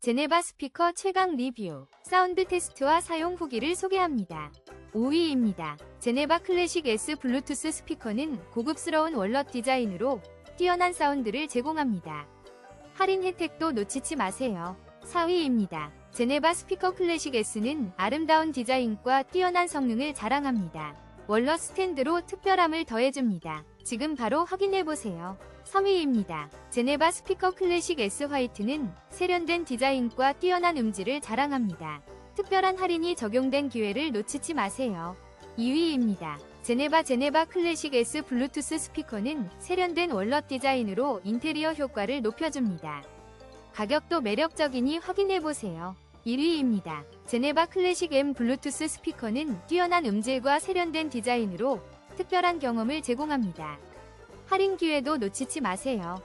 제네바 스피커 최강 리뷰, 사운드 테스트와 사용 후기를 소개합니다. 5위입니다. 제네바 클래식 S 블루투스 스피커는 고급스러운 월넛 디자인으로 뛰어난 사운드를 제공합니다. 할인 혜택도 놓치지 마세요. 4위입니다. 제네바 스피커 클래식 S는 아름다운 디자인과 뛰어난 성능을 자랑합니다. 월넛 스탠드로 특별함을 더해줍니다. 지금 바로 확인해보세요. 3위입니다. 제네바 스피커 클래식 S 화이트는 세련된 디자인과 뛰어난 음질을 자랑합니다. 특별한 할인이 적용된 기회를 놓치지 마세요. 2위입니다. 제네바 제네바 클래식 S 블루투스 스피커는 세련된 월넛 디자인으로 인테리어 효과를 높여줍니다. 가격도 매력적이니 확인해보세요. 1위입니다. 제네바 클래식 M 블루투스 스피커는 뛰어난 음질과 세련된 디자인으로 특별한 경험을 제공합니다. 할인 기회도 놓치지 마세요.